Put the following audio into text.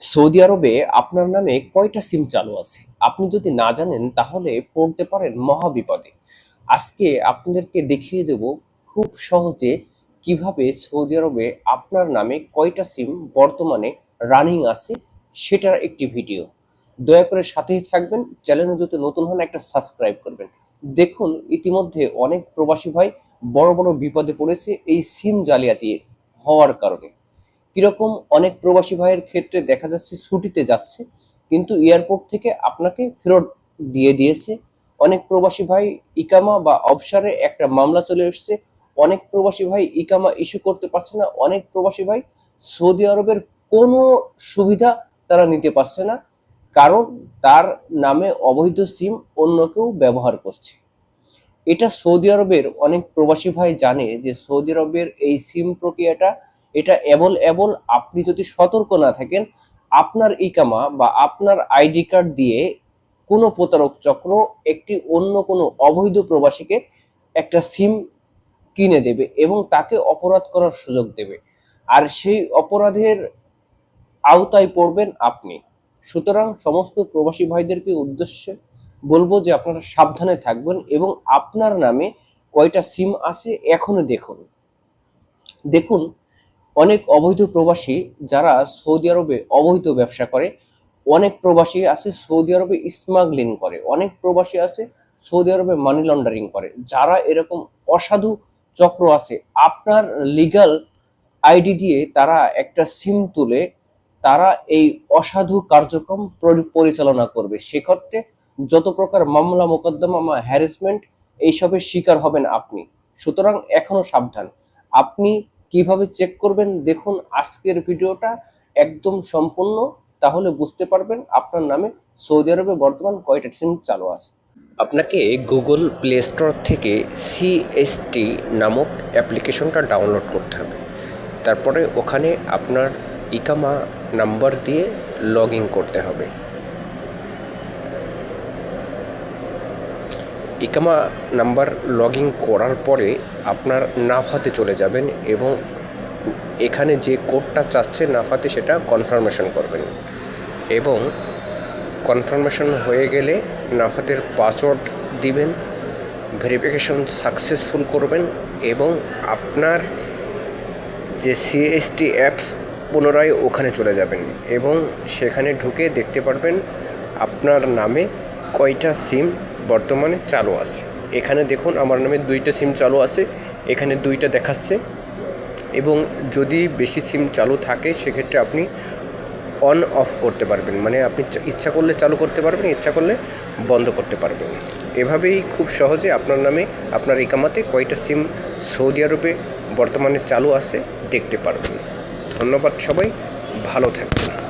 Saudi আরবে আপনার নামে কয়টা সিম চালু আছে? আপনি যদি না জানেন, তাহলে পড়তে পারেন মহাবিপদে। আজকে আপনাদেরকে দেখিয়ে দেব খুব সহজে কীভাবে সৌদি আরবে আপনার নামে কয়টা সিম বর্তমানে রানিং আছে সেটার একটি ভিডিও। দয়া করে সাথেই থাকবেন, চ্যানেলে যদি নতুন হন একটা সাবস্ক্রাইব করবেন। দেখুন, ইতিমধ্যে অনেক প্রবাসী ভাই বড় বড় বিপদে পড়েছে এই সিম জালিয়াতি হওয়ার কারণে। কীরকম অনেক প্রবাসী ভাইয়ের ক্ষেত্রে দেখা যাচ্ছে ছুটিতে যাচ্ছে, কিন্তু এয়ারপোর্ট থেকে আপনাকে ফেরত দিয়ে দিয়েছে। অনেক প্রবাসী ভাই ইকামা বা অবসরে একটা মামলা চলে এসেছে। অনেক প্রবাসী ভাই ইকামা ইস্যু করতে পারছে না। অনেক প্রবাসী ভাই সৌদি আরবের কোনো সুবিধা তারা নিতে পারছে না, কারণ তার নামে অবৈধ সিম অন্য কেউ ব্যবহার করছে। এটা সৌদি আরবের অনেক প্রবাসী ভাই জানে যে সৌদি আরবের এই সিম প্রক্রিয়াটা এটা এবল এবল আপনি যদি সতর্ক না থাকেন, আপনার ইকামা বা আপনার আইডি কার্ড দিয়ে কোনো প্রতারক চক্র একটি অন্য কোনো অবৈধ প্রবাসীকে একটা সিম কিনে দেবে এবং তাকে অপরাধ করার সুযোগ দেবে। আর সেই অপরাধের আওতায় পড়বেন আপনি। সুতরাং সমস্ত প্রবাসী ভাইদেরকে উদ্দেশ্যে বলব যে আপনারা সাবধানে থাকবেন এবং আপনার নামে কয়টা সিম আছে এখনও দেখুন। দেখুন অনেক অবৈধ প্রবাসী যারা সৌদি আরবে অবৈধ ব্যবসা করে, অনেক প্রবাসী আছে সৌদি আরবে স্মাগলিং করে, অনেক প্রবাসী আছে সৌদি আরবে মানি লন্ডারিং করে। যারা এরকম অসাধু চক্র আছে, আপনার লিগাল আইডি দিয়ে তারা একটা সিম তুলে তারা এই অসাধু কার্যক্রম পরিচালনা করবে। সেক্ষেত্রে যত প্রকার মামলা, মোকদ্দমা বা হ্যারাসমেন্ট এইসবের শিকার হবেন আপনি। সুতরাং এখনও সাবধান। আপনি কীভাবে চেক করবেন? দেখুন, আজকের ভিডিওটা একদম সম্পূর্ণ। তাহলে বুঝতে পারবেন আপনার নামে সৌদি আরবে বর্তমান কয়টা সিম চালু আছে। আপনাকে গুগল প্লে স্টোর থেকে সিএসটি নামক অ্যাপ্লিকেশনটা ডাউনলোড করতে হবে। তারপরে ওখানে আপনার ইকামা নাম্বার দিয়ে লগ করতে হবে। ইকামা নাম্বার লগ ইন করার পরে আপনার নাফাতে চলে যাবেন এবং এখানে যে কোডটা চাচ্ছে নাফাতে সেটা কনফার্মেশন করবেন। এবং কনফার্মেশন হয়ে গেলে নাফাতের পাসওয়ার্ড দিবেন ভেরিফিকেশন সাকসেসফুল করবেন এবং আপনার যে সিএসটি অ্যাপস পুনরায় ওখানে চলে যাবেন এবং সেখানে ঢুকে দেখতে পারবেন আপনার নামে কয়টা সিম বর্তমানে চালু আছে। এখানে দেখুন আমার নামে দুইটা সিম চালু আছে, এখানে দুইটা দেখাচ্ছে। এবং যদি বেশি সিম চালু থাকে, সেক্ষেত্রে আপনি অন অফ করতে পারবেন। মানে আপনি ইচ্ছা করলে চালু করতে পারবেন, ইচ্ছা করলে বন্ধ করতে পারবেন। এভাবেই খুব সহজে আপনার নামে আপনার ইকামাতে কয়টা সিম সৌদি আরবে বর্তমানে চালু আছে, দেখতে পারবেন। ধন্যবাদ সবাই, ভালো থাকবেন।